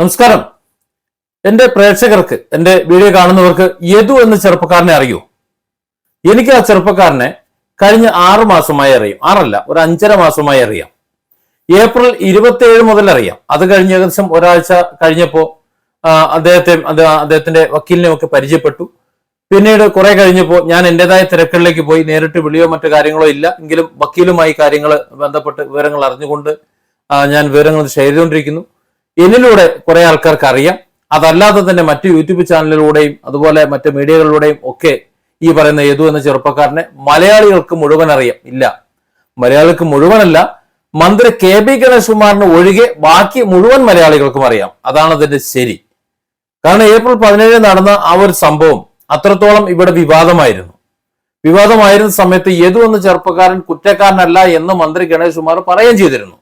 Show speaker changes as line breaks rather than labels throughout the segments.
നമസ്കാരം. എന്റെ പ്രേക്ഷകർക്ക് എന്റെ വീഡിയോ കാണുന്നവർക്ക് യദു എന്ന ചെറുപ്പക്കാരനെ അറിയൂ? എനിക്ക് ആ ചെറുപ്പക്കാരനെ കഴിഞ്ഞ ആറു മാസമായി അറിയാം. ആറല്ല ഒരു അഞ്ചര മാസമായി അറിയാം. ഏപ്രിൽ ഇരുപത്തിയേഴ് മുതൽ അറിയാം. അത് കഴിഞ്ഞ ഏകദേശം ഒരാഴ്ച കഴിഞ്ഞപ്പോ അദ്ദേഹത്തെ അദ്ദേഹത്തിന്റെ വക്കീലിനെ ഒക്കെ പരിചയപ്പെട്ടു. പിന്നീട് കുറെ കഴിഞ്ഞപ്പോൾ ഞാൻ എന്റേതായ തിരക്കുകളിലേക്ക് പോയി. നേരിട്ട് വിളിയോ മറ്റു കാര്യങ്ങളോ ഇല്ല. എങ്കിലും വക്കീലുമായി കാര്യങ്ങൾ ബന്ധപ്പെട്ട് വിവരങ്ങൾ അറിഞ്ഞുകൊണ്ട് ഞാൻ വിവരങ്ങൾ ചെയ്തുകൊണ്ടിരിക്കുന്നു എന്നിലൂടെ കുറെ ആൾക്കാർക്ക് അറിയാം അതല്ലാതെ തന്നെ മറ്റു യൂട്യൂബ് ചാനലിലൂടെയും അതുപോലെ മറ്റു മീഡിയകളിലൂടെയും ഒക്കെ ഈ പറയുന്ന യദു എന്ന ചെറുപ്പക്കാരനെ മലയാളികൾക്ക് മുഴുവൻ അറിയാം. ഇല്ല. മലയാളികൾക്ക് മുഴുവനല്ല. മന്ത്രി കെ ബി ഗണേഷ് കുമാറിന് ഒഴികെ ബാക്കി മുഴുവൻ മലയാളികൾക്കും അറിയാം. അതാണ് അതിന്റെ ശരി. കാരണം ഏപ്രിൽ പതിനേഴിന് നടന്ന ആ ഒരു സംഭവം അത്രത്തോളം ഇവിടെ വിവാദമായിരുന്നു. വിവാദമായിരുന്ന സമയത്ത് യദു എന്ന ചെറുപ്പക്കാരൻ കുറ്റക്കാരനല്ല എന്ന് മന്ത്രി ഗണേഷ് കുമാർ പറയുകയും ചെയ്തിരുന്നു.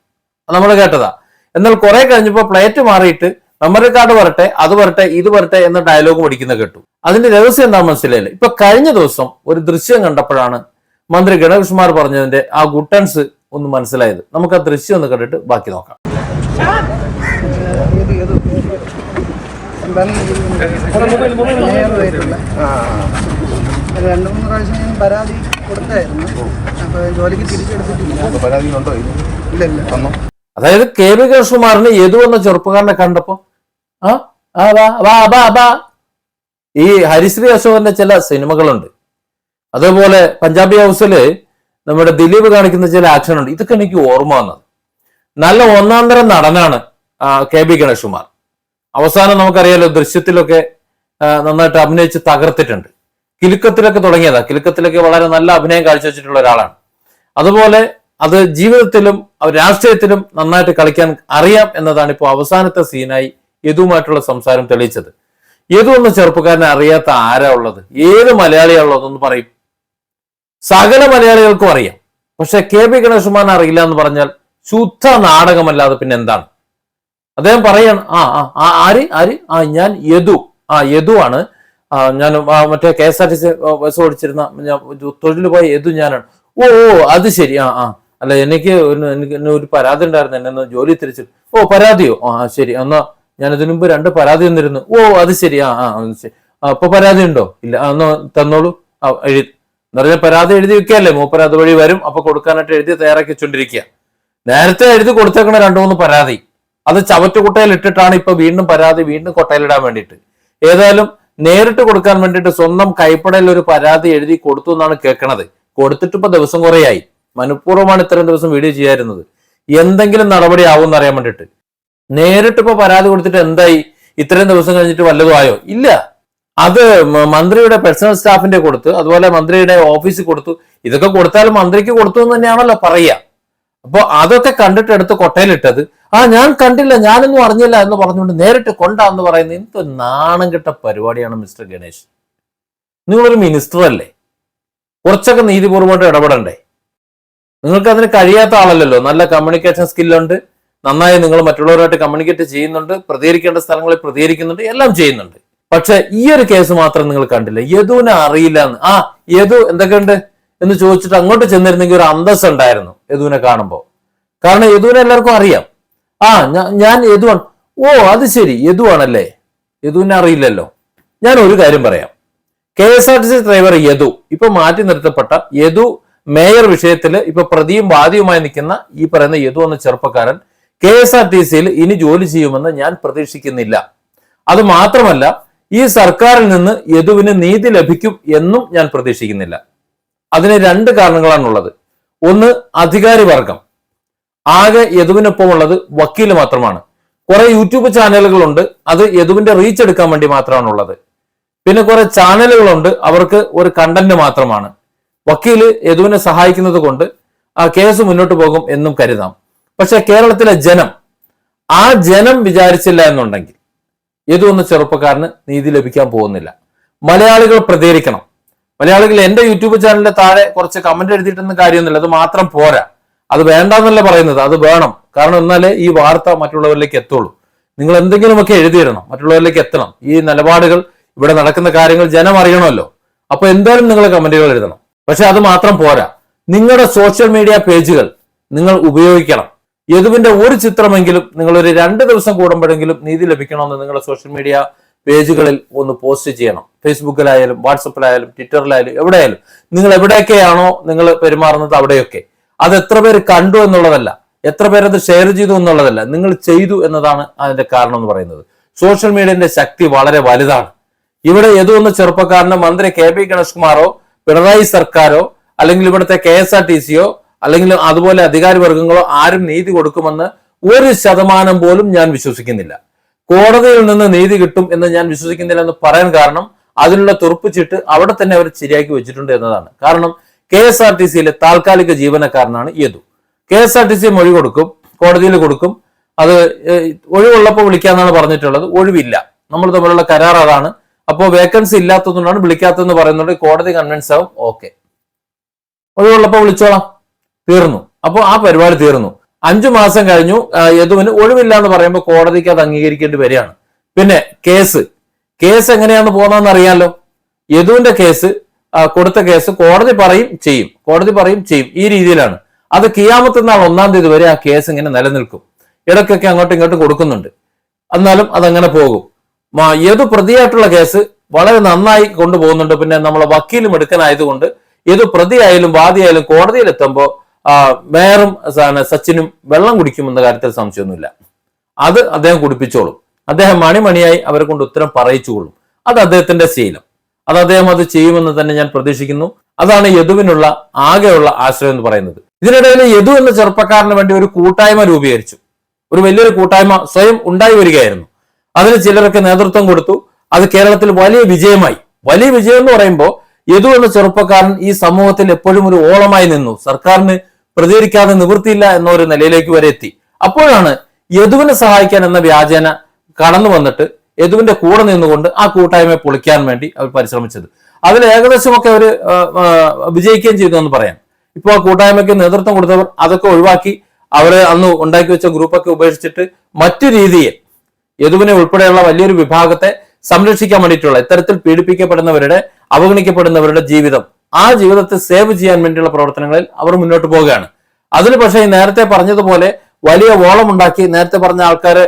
നമ്മൾ കേട്ടതാ. എന്നാൽ കുറെ കഴിഞ്ഞപ്പോൾ പ്ലേറ്റ് മാറിയിട്ട് മെമ്മറി കാർഡ് വരട്ടെ അത് വരട്ടെ ഇത് വരട്ടെ എന്ന ഡയലോഗ് പഠിക്കുന്ന കേട്ടു. അതിന്റെ രഹസ്യം എന്താ മനസ്സിലായില്ല? ഇപ്പൊ കഴിഞ്ഞ ദിവസം ഒരു ദൃശ്യം കണ്ടപ്പോഴാണ് മന്ത്രി ഗണകൃഷ്ണമാർ കുമാർ പറഞ്ഞതിന്റെ ആ ഗുട്ടൻസ് ഒന്ന് മനസ്സിലായത്. നമുക്ക് ആ ദൃശ്യം ഒന്ന് കണ്ടിട്ട് ബാക്കി നോക്കാം.
രണ്ട് മൂന്ന് പ്രാവശ്യം ഞാൻ പരാതി കൊടുത്തായിരുന്നു. അപ്പോൾ ജോലിക്ക് തിരിച്ചെടുത്തിട്ടില്ല.
പരാതി ഉണ്ടോ
ഇല്ല ഇല്ല.
അതായത് കെ വി കൃഷ്ണകുമാറിന് യദു എന്ന ചെറുപ്പക്കാരനെ കണ്ടപ്പോ? ആ ഈ ഹരിശ്രീ അശോകന്റെ ചില സിനിമകളുണ്ട്. അതേപോലെ പഞ്ചാബി ഹൗസിൽ നമ്മുടെ ദിലീപ് കാണിക്കുന്ന ചില ആക്ഷൻ ഉണ്ട് ഇതൊക്കെ എനിക്ക് ഓർമ്മ വന്നത്. നല്ല ഒന്നാന്തരം തരം നടനാണ് കെ ബി ഗണേഷ് കുമാർ അവസാനം നമുക്കറിയാലോ ദൃശ്യത്തിലൊക്കെ നന്നായിട്ട് അഭിനയിച്ച് തകർത്തിട്ടുണ്ട്. കിലുക്കത്തിലൊക്കെ തുടങ്ങിയതാ. കിലുക്കത്തിലൊക്കെ വളരെ നല്ല അഭിനയം കാഴ്ചവെച്ചിട്ടുള്ള ഒരാളാണ്. അതുപോലെ അത് ജീവിതത്തിലും രാഷ്ട്രീയത്തിലും നന്നായിട്ട് കളിക്കാൻ അറിയാം എന്നതാണ് ഇപ്പോൾ അവസാനത്തെ സീനായി യദുവുമായിട്ടുള്ള സംസാരം തെളിയിച്ചത്. യദു എന്ന ചെറുപ്പക്കാരനെ അറിയാത്ത ആരാ ഉള്ളത്? ഏത് മലയാളിയാണുള്ളതെന്ന് പറയും. സകല മലയാളികൾക്കും അറിയാം. പക്ഷെ കെ പി ഗണേഷുമാൻ അറിയില്ല എന്ന് പറഞ്ഞാൽ ശുദ്ധ നാടകമല്ലാതെ പിന്നെ എന്താണ്? അദ്ദേഹം പറയാണ് ആ ആ ആര് ആര്? ആ ഞാൻ യദു. ആ യദു ആണ്. ഞാൻ മറ്റേ K S R T C bus ഓടിച്ചിരുന്ന തൊഴിൽ പോയ യദു ഞാനാണ്. ഓ അത് ശരി. ആ ആ. അല്ല എനിക്ക് എനിക്ക് ഒരു പരാതി ഉണ്ടായിരുന്നു. എന്നെ ജോലി തിരിച്ചു ഓ പരാതിയോ? ആ ശരി. എന്നാ ഞാൻ ഇതിനു മുമ്പ് രണ്ട് പരാതി തന്നിരുന്നു. ഓ അത് ശരി. ആ ആ ശരി. ആ ഇപ്പൊ പരാതി ഉണ്ടോ? ഇല്ല. എന്നാ തന്നോളൂ. എഴുതി എന്ന് പറഞ്ഞാൽ പരാതി എഴുതി വെക്കുകയല്ലേ മൂപ്പര് അതുവഴി വരും. അപ്പൊ കൊടുക്കാനായിട്ട് എഴുതി തയ്യാറാക്കി വെച്ചോണ്ടിരിക്കുക നേരത്തെ എഴുതി കൊടുത്തേക്കണ രണ്ടു മൂന്ന് പരാതി. അത് ചവറ്റുകുട്ടയിൽ ഇട്ടിട്ടാണ് ഇപ്പൊ വീണ്ടും പരാതി വീണ്ടും കൊട്ടയിലിടാൻ വേണ്ടിയിട്ട്. ഏതായാലും നേരിട്ട് കൊടുക്കാൻ വേണ്ടിയിട്ട് സ്വന്തം കൈപ്പടയിൽ ഒരു പരാതി എഴുതി കൊടുത്തു എന്നാണ് കേൾക്കണത് കൊടുത്തിട്ടിപ്പോ ദിവസം കുറേയായി. മനഃപൂർവമാണ് ഇത്രയും ദിവസം വീഡിയോ ചെയ്യാറുന്നത് എന്തെങ്കിലും നടപടി ആവും അറിയാൻ വേണ്ടിയിട്ട്. നേരിട്ട് ഇപ്പൊ പരാതി കൊടുത്തിട്ട് എന്തായി? ഇത്രയും ദിവസം കഴിഞ്ഞിട്ട് വല്ലതും ആയോ? ഇല്ല. അത് മന്ത്രിയുടെ പേഴ്സണൽ സ്റ്റാഫിന്റെ കൊടുത്തു അതുപോലെ മന്ത്രിയുടെ ഓഫീസിൽ കൊടുത്തു. ഇതൊക്കെ കൊടുത്താൽ മന്ത്രിക്ക് കൊടുത്തു എന്ന് തന്നെയാണല്ലോ പറയുക. അപ്പൊ അതൊക്കെ കണ്ടിട്ട് എടുത്ത് കൊട്ടയിലിട്ടത്. ആ ഞാൻ കണ്ടില്ല ഞാനൊന്നും അറിഞ്ഞില്ല എന്ന് പറഞ്ഞുകൊണ്ട് നേരിട്ട് കൊണ്ടാന്ന് പറയുന്നത് എന്ത് നാണം കെട്ട പരിപാടിയാണ് മിസ്റ്റർ ഗണേഷ് നിങ്ങളൊരു മിനിസ്റ്റർ അല്ലേ? കുറച്ചൊക്കെ നീതിപൂർവമായിട്ട് ഇടപെടണ്ടേ? നിങ്ങൾക്ക് അതിന് കഴിയാത്ത ആളല്ലല്ലോ. നല്ല കമ്മ്യൂണിക്കേഷൻ സ്കില്ലുണ്ട് നന്നായി നിങ്ങൾ മറ്റുള്ളവരുമായിട്ട് കമ്മ്യൂണിക്കേറ്റ് ചെയ്യുന്നുണ്ട്. പ്രതികരിക്കേണ്ട സ്ഥലങ്ങളിൽ പ്രതികരിക്കുന്നുണ്ട്. എല്ലാം ചെയ്യുന്നുണ്ട്. പക്ഷെ ഈ ഒരു കേസ് മാത്രം നിങ്ങൾ കണ്ടില്ല? യദുവിനെ അറിയില്ല എന്ന്. ആ യദു എന്തൊക്കെയുണ്ട്? എന്ന് ചോദിച്ചിട്ട് അങ്ങോട്ട് ചെന്നിരുന്നെങ്കിൽ ഒരു അന്തസ് ഉണ്ടായിരുന്നു യദുവിനെ കാണുമ്പോൾ. കാരണം യദുവിനെ എല്ലാവർക്കും അറിയാം. ആ ഞാൻ യദുവാണ്. ഓ അത് ശരി. യദുവാണല്ലേ യദുവിനെ അറിയില്ലല്ലോ. ഞാൻ ഒരു കാര്യം പറയാം. K S R T C driver Yadu. ഇപ്പൊ മാറ്റി നിർത്തപ്പെട്ട യദു മേയർ വിഷയത്തിൽ ഇപ്പൊ പ്രതിയും വാദിയുമായി നിൽക്കുന്ന ഈ പറയുന്ന യദു എന്ന ചെറുപ്പക്കാരൻ കെ എസ് ആർ ടി സിയിൽ ഇനി ജോലി ചെയ്യുമെന്ന് ഞാൻ പ്രതീക്ഷിക്കുന്നില്ല. അത് മാത്രമല്ല ഈ സർക്കാരിൽ നിന്ന് യദുവിന് നീതി ലഭിക്കും എന്നും ഞാൻ പ്രതീക്ഷിക്കുന്നില്ല. അതിന് രണ്ട് കാരണങ്ങളാണുള്ളത്. ഒന്ന് അധികാരി വർഗം. ആകെ യദുവിനൊപ്പം ഉള്ളത് വക്കീൽ മാത്രമാണ്. കുറെ യൂട്യൂബ് ചാനലുകളുണ്ട് അത് യദുവിന്റെ റീച്ച് എടുക്കാൻ വേണ്ടി മാത്രമാണുള്ളത്. പിന്നെ കുറെ ചാനലുകളുണ്ട് അവർക്ക് ഒരു കണ്ടന്റ് മാത്രമാണ്. വക്കീൽ യദുവിനെ സഹായിക്കുന്നത് കൊണ്ട് ആ കേസ് മുന്നോട്ട് പോകും എന്നും കരുതാം. പക്ഷെ കേരളത്തിലെ ജനം ആ ജനം വിചാരിച്ചില്ല എന്നുണ്ടെങ്കിൽ യദു എന്ന ചെറുപ്പക്കാരന് നീതി ലഭിക്കാൻ പോകുന്നില്ല. മലയാളികൾ പ്രതികരിക്കണം. മലയാളികൾ എന്റെ യൂട്യൂബ് ചാനലിന്റെ താഴെ കുറച്ച് കമന്റ് എഴുതിയിട്ടൊന്നും കാര്യമൊന്നുമില്ല. അത് മാത്രം പോരാ. അത് വേണ്ടെന്നല്ല പറയുന്നത്. അത് വേണം. കാരണം എന്നാലേ ഈ വാർത്ത മറ്റുള്ളവരിലേക്ക് എത്തുള്ളൂ. നിങ്ങൾ എന്തെങ്കിലുമൊക്കെ എഴുതിയിടണം. മറ്റുള്ളവരിലേക്ക് എത്തണം. ഈ നിലപാടുകൾ ഇവിടെ നടക്കുന്ന കാര്യങ്ങൾ ജനം അറിയണമല്ലോ. അപ്പൊ എന്തായാലും നിങ്ങൾ കമന്റുകൾ എഴുതണം. പക്ഷെ അത് മാത്രം പോരാ. നിങ്ങളുടെ സോഷ്യൽ മീഡിയ പേജുകൾ നിങ്ങൾ ഉപയോഗിക്കണം. യദുവിന്റെ ഒരു ചിത്രമെങ്കിലും നിങ്ങൾ ഒരു രണ്ട് ദിവസം കൂടുമ്പോഴെങ്കിലും നീതി ലഭിക്കണമെന്ന് നിങ്ങളുടെ സോഷ്യൽ മീഡിയ പേജുകളിൽ ഒന്ന് പോസ്റ്റ് ചെയ്യണം. ഫേസ്ബുക്കിലായാലും വാട്സപ്പിലായാലും ട്വിറ്ററിലായാലും എവിടെയായാലും. നിങ്ങൾ എവിടെയൊക്കെയാണോ നിങ്ങൾ പെരുമാറുന്നത് അവിടെയൊക്കെ. അത് എത്ര പേര് കണ്ടു എന്നുള്ളതല്ല. എത്ര പേരത് ഷെയർ ചെയ്തു എന്നുള്ളതല്ല. നിങ്ങൾ ചെയ്തു എന്നതാണ് അതിന്റെ കാരണം എന്ന് പറയുന്നത്. സോഷ്യൽ മീഡിയന്റെ ശക്തി വളരെ വലുതാണ്. ഇവിടെ ഏതോ ഒന്ന് ചെറുപ്പക്കാരന് മന്ത്രി കെ പി ഗണേഷ് കുമാറോ പിണറായി സർക്കാരോ അല്ലെങ്കിൽ ഇവിടുത്തെ കെ എസ് ആർ ടി സിയോ അല്ലെങ്കിൽ അതുപോലെ അധികാരവർഗങ്ങളോ ആരും നീതി കൊടുക്കുമെന്ന് ഒരു ശതമാനം പോലും ഞാൻ വിശ്വസിക്കുന്നില്ല. കോടതിയിൽ നിന്ന് നീതി കിട്ടും എന്ന് ഞാൻ വിശ്വസിക്കുന്നില്ല എന്ന് പറയാൻ കാരണം അതിനുള്ള തുറപ്പിച്ചിട്ട് അവിടെ തന്നെ അവർ ശരിയാക്കി വെച്ചിട്ടുണ്ട് എന്നതാണ്. കാരണം കെ എസ് ആർ ടി സിയിലെ താൽക്കാലിക ജീവനക്കാരനാണ് Yadu. K S R T C മൊഴി കൊടുക്കും കോടതിയിൽ കൊടുക്കും. അത് ഒഴിവുള്ളപ്പോൾ വിളിക്കാന്നാണ് പറഞ്ഞിട്ടുള്ളത്. ഒഴിവില്ല. നമ്മൾ തമ്മിലുള്ള കരാർ അതാണ്. അപ്പോൾ വേക്കൻസി ഇല്ലാത്തതുകൊണ്ടാണ് വിളിക്കാത്തതെന്ന് പറയുന്നത് കോടതി കൺവിൻസ് ആവും. ഓക്കെ ഒഴിവുള്ളപ്പോൾ വിളിച്ചോളാം. തീർന്നു. അപ്പോൾ ആ പരിപാടി തീർന്നു. അഞ്ചു മാസം കഴിഞ്ഞു. യദുവിന് ഒഴിവില്ല എന്ന് പറയുമ്പോൾ കോടതിക്ക് അത് അംഗീകരിക്കേണ്ടി വരികയാണ്. പിന്നെ കേസ്. കേസ് എങ്ങനെയാണെന്ന് പോകുന്നതെന്ന് അറിയാമല്ലോ യദുവിന്റെ കേസ് കൊടുത്ത കേസ് കോടതി പറയും ചെയ്യും. കോടതി പറയും ചെയ്യും. ഈ രീതിയിലാണ്. അത് കിയാമത്ത് നാൾ ഒന്നാം തീയതി വരെ ആ കേസ് ഇങ്ങനെ നിലനിൽക്കും. ഇടയ്ക്കൊക്കെ അങ്ങോട്ടും ഇങ്ങോട്ടും കൊടുക്കുന്നുണ്ട്. എന്നാലും അതങ്ങനെ പോകും. ഏത് പ്രതിയായിട്ടുള്ള കേസ് വളരെ നന്നായി കൊണ്ടുപോകുന്നുണ്ട്. പിന്നെ നമ്മളെ വക്കീലും എടുക്കാനായതുകൊണ്ട് ഏത് പ്രതിയായാലും വാദിയായാലും കോടതിയിലെത്തുമ്പോൾ മേയറും സച്ചിനും വെള്ളം കുടിക്കുമെന്ന കാര്യത്തിൽ സംശയമൊന്നുമില്ല. അത് അദ്ദേഹം കുടിപ്പിച്ചോളും. അദ്ദേഹം മണിമണിയായി അവരെ കൊണ്ട് ഉത്തരം പറയിച്ചുകൊള്ളും. അത് അദ്ദേഹത്തിന്റെ ശീലം. അത് അദ്ദേഹം അത് ചെയ്യുമെന്ന് തന്നെ ഞാൻ പ്രതീക്ഷിക്കുന്നു. അതാണ് യദുവിനുള്ള ആകെയുള്ള ആശ്രയം എന്ന് പറയുന്നത്. ഇതിനിടയിൽ യദു എന്ന ചെറുപ്പക്കാരന് വേണ്ടി ഒരു കൂട്ടായ്മ രൂപീകരിച്ചു. ഒരു വലിയൊരു കൂട്ടായ്മ സ്വയം ഉണ്ടായി വരികയായിരുന്നു. അതിന് ചിലരൊക്കെ നേതൃത്വം കൊടുത്തു. അത് കേരളത്തിൽ വലിയ വിജയമായി. വലിയ വിജയം എന്ന് പറയുമ്പോൾ യദു എന്ന ചെറുപ്പക്കാരൻ ഈ സമൂഹത്തിൽ എപ്പോഴും ഒരു ഓളമായി നിന്നു. സർക്കാരിന് പ്രതികരിക്കാതെ നിവൃത്തിയില്ല എന്ന ഒരു നിലയിലേക്ക് വരെ എത്തി. അപ്പോഴാണ് യദുവിനെ സഹായിക്കാൻ എന്ന വ്യാജേന കടന്നു വന്നിട്ട് യദുവിന്റെ കൂടെ നിന്നുകൊണ്ട് ആ കൂട്ടായ്മയെ പൊളിക്കാൻ വേണ്ടി അവർ പരിശ്രമിച്ചത്. അതിൽ ഏകദേശമൊക്കെ അവർ വിജയിക്കുകയും ചെയ്തു എന്ന് പറയാം. ഇപ്പോൾ ആ കൂട്ടായ്മയ്ക്ക് നേതൃത്വം കൊടുത്തവർ അതൊക്കെ ഒഴിവാക്കി അവരെ അന്ന് ഉണ്ടാക്കി വെച്ച ഗ്രൂപ്പൊക്കെ ഉപേക്ഷിച്ചിട്ട് മറ്റു രീതിയിൽ യദുവിനെ ഉൾപ്പെടെയുള്ള വലിയൊരു വിഭാഗത്തെ സംരക്ഷിക്കാൻ വേണ്ടിയിട്ടുള്ള ഇത്തരത്തിൽ പീഡിപ്പിക്കപ്പെടുന്നവരുടെ അവഗണിക്കപ്പെടുന്നവരുടെ ജീവിതം ആ ജീവിതത്തെ സേവ് ചെയ്യാൻ വേണ്ടിയുള്ള പ്രവർത്തനങ്ങളിൽ അവർ മുന്നോട്ട് പോവുകയാണ്. അതിൽ പക്ഷേ നേരത്തെ പറഞ്ഞതുപോലെ വലിയ ഓളമുണ്ടാക്കി നേരത്തെ പറഞ്ഞ ആൾക്കാരെ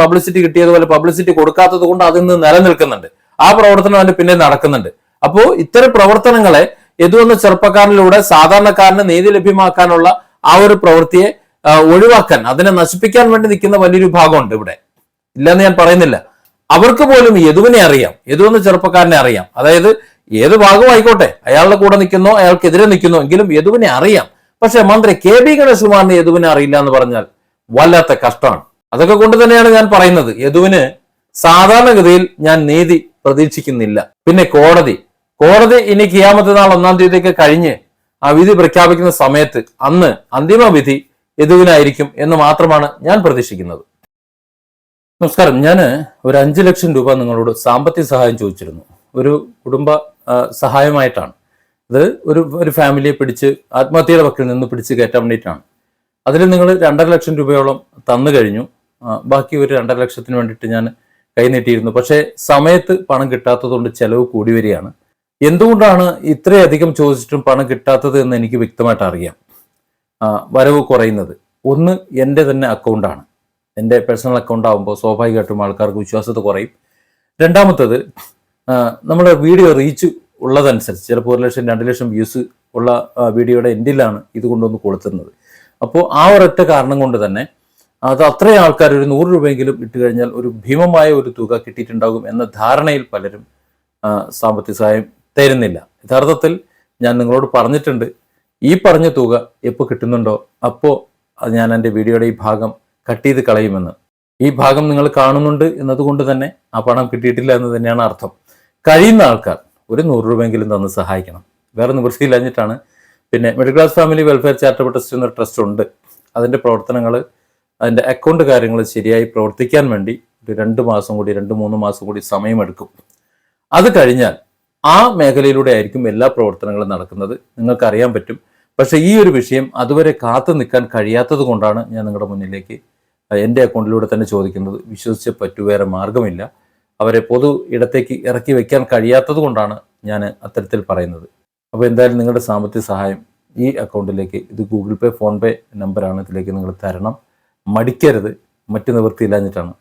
പബ്ലിസിറ്റി കിട്ടിയതുപോലെ പബ്ലിസിറ്റി കൊടുക്കാത്തത് കൊണ്ട് അതിൽ നിന്ന് നിലനിൽക്കുന്നുണ്ട്. ആ പ്രവർത്തനം അതിന്റെ പിന്നെ നടക്കുന്നുണ്ട്. അപ്പോൾ ഇത്തരം പ്രവർത്തനങ്ങളെ യദുവെന്ന ചെറുപ്പക്കാരനിലൂടെ സാധാരണക്കാരന് നീതി ലഭ്യമാക്കാനുള്ള ആ ഒരു പ്രവൃത്തിയെ ഒഴിവാക്കാൻ അതിനെ നശിപ്പിക്കാൻ വേണ്ടി നിൽക്കുന്ന വലിയൊരു ഭാഗമുണ്ട് ഇവിടെ. ഇല്ലെന്ന് ഞാൻ പറയുന്നില്ല. അവർക്ക് പോലും യദുവിനെ അറിയാം. യദു എന്ന ചെറുപ്പക്കാരനെ അറിയാം. അതായത് ഏത് ആയിക്കോട്ടെ അയാളുടെ കൂടെ നിൽക്കുന്നോ അയാൾക്കെതിരെ നിൽക്കുന്നോ എങ്കിലും യദുവിനെ അറിയാം. പക്ഷെ മന്ത്രി കെ ബി ഗണേഷ്കുമാറിന് യദുവിനെ അറിയില്ല എന്ന് പറഞ്ഞാൽ വല്ലാത്ത കഷ്ടമാണ്. അതൊക്കെ കൊണ്ട് തന്നെയാണ് ഞാൻ പറയുന്നത്. യദുവിന് സാധാരണഗതിയിൽ ഞാൻ നീതി പ്രതീക്ഷിക്കുന്നില്ല. പിന്നെ കോടതി. കോടതി ഇനി കിയാമത്തെ നാൾ ഒന്നാം തീയതിയൊക്കെ കഴിഞ്ഞ് ആ വിധി പ്രഖ്യാപിക്കുന്ന സമയത്ത് അന്ന് അന്തിമ വിധി യദുവിനായിരിക്കും എന്ന് മാത്രമാണ് ഞാൻ പ്രതീക്ഷിക്കുന്നത്. നമസ്കാരം. ഞാൻ ഒരു അഞ്ച് ലക്ഷം രൂപ നിങ്ങളോട് സാമ്പത്തിക സഹായം ചോദിച്ചിരുന്നു. ഒരു കുടുംബ സഹായമായിട്ടാണ്. ഇത് ഒരു ഒരു ഫാമിലിയെ പിടിച്ച് ആത്മഹത്യയുടെ വക്കിൽ നിന്ന് പിടിച്ച് കയറ്റാൻ വേണ്ടിയിട്ടാണ്. അതിൽ നിങ്ങൾ രണ്ടര ലക്ഷം രൂപയോളം തന്നു കഴിഞ്ഞു. ബാക്കി ഒരു രണ്ടര ലക്ഷത്തിന് വേണ്ടിയിട്ട് ഞാൻ കൈനീട്ടിയിരുന്നു പക്ഷേ സമയത്ത് പണം കിട്ടാത്തതുകൊണ്ട് ചെലവ് കൂടി വരികയാണ്. എന്തുകൊണ്ടാണ് ഇത്രയധികം ചോദിച്ചിട്ടും പണം കിട്ടാത്തത് എന്ന് എനിക്ക് വ്യക്തമായിട്ട് അറിയാം. വരവ് കുറയുന്നത്. ഒന്ന് എന്റെ തന്നെ അക്കൗണ്ടാണ്. എന്റെ പേഴ്സണൽ അക്കൗണ്ട് ആകുമ്പോൾ സ്വാഭാവികമായിട്ടും ആൾക്കാർക്ക് വിശ്വാസത്തെ കുറയും. രണ്ടാമത്തത് നമ്മുടെ വീഡിയോ റീച്ച് ഉള്ളതനുസരിച്ച് ചിലപ്പോൾ ഒരു ലക്ഷം രണ്ട് ലക്ഷം വ്യൂസ് ഉള്ള വീഡിയോയുടെ എൻഡിലാണ് ഇത് കൊണ്ടുവന്ന് കൊളുത്തുന്നത്. അപ്പോൾ ആ ഒരൊറ്റ കാരണം കൊണ്ട് തന്നെ അത് അത്രയും ആൾക്കാർ ഒരു നൂറ് രൂപയെങ്കിലും ഇട്ട് കഴിഞ്ഞാൽ ഒരു ഭീമമായ ഒരു തുക കിട്ടിയിട്ടുണ്ടാകും എന്ന ധാരണയിൽ പലരും സാമ്പത്തിക സഹായം തരുന്നില്ല. യഥാർത്ഥത്തിൽ ഞാൻ നിങ്ങളോട് പറഞ്ഞിട്ടുണ്ട് ഈ പറഞ്ഞ തുക എപ്പോൾ കിട്ടുന്നുണ്ടോ? അപ്പോൾ ഞാൻ എന്റെ വീഡിയോയുടെ ഈ ഭാഗം കട്ട് ചെയ്ത് കളയുമെന്ന്. ഈ ഭാഗം നിങ്ങൾ കാണുന്നുണ്ട് എന്നതുകൊണ്ട് തന്നെ ആ പണം കിട്ടിയിട്ടില്ല എന്ന് തന്നെയാണ് അർത്ഥം. കഴിയുന്ന ആൾക്കാർ ഒരു നൂറ് രൂപയെങ്കിലും തന്ന് സഹായിക്കണം. വേറെ നിവൃത്തിയില്ലാഞ്ഞിട്ടാണ് പിന്നെ middle class family welfare charitable trust എന്നൊരു ട്രസ്റ്റ് ഉണ്ട്. അതിന്റെ പ്രവർത്തനങ്ങൾ അതിന്റെ അക്കൗണ്ട് കാര്യങ്ങൾ ശരിയായി പ്രവർത്തിക്കാൻ വേണ്ടി ഒരു രണ്ട് മാസം കൂടി രണ്ട് മൂന്ന് മാസം കൂടി സമയമെടുക്കും. അത് കഴിഞ്ഞാൽ ആ മേഖലയിലൂടെ ആയിരിക്കും എല്ലാ പ്രവർത്തനങ്ങളും നടക്കുന്നത്. നിങ്ങൾക്കറിയാൻ പറ്റും. പക്ഷേ ഈ ഒരു വിഷയം അതുവരെ കാത്തു നിൽക്കാൻ കഴിയാത്തത് കൊണ്ടാണ് ഞാൻ നിങ്ങളുടെ മുന്നിലേക്ക് എന്റെ അക്കൗണ്ടിലൂടെ തന്നെ ചോദിക്കുന്നത് വിശ്വസിച്ച് പറ്റു വേറെ മാർഗമില്ല അവരെ പൊതു ഇടത്തേക്ക് ഇറക്കി വെക്കാൻ കഴിയാത്തത് കൊണ്ടാണ് ഞാൻ അത്തരത്തിൽ പറയുന്നത്. അപ്പോൾ എന്തായാലും നിങ്ങളുടെ സാമ്പത്തിക സഹായം ഈ അക്കൗണ്ടിലേക്ക് ഇത് ഗൂഗിൾ പേ ഫോൺ പേ നമ്പറാണ് ഇതിലേക്ക് നിങ്ങൾ തരണം. മടിക്കരുത്. മറ്റു നിവൃത്തിയില്ലാഞ്ഞിട്ടാണ്.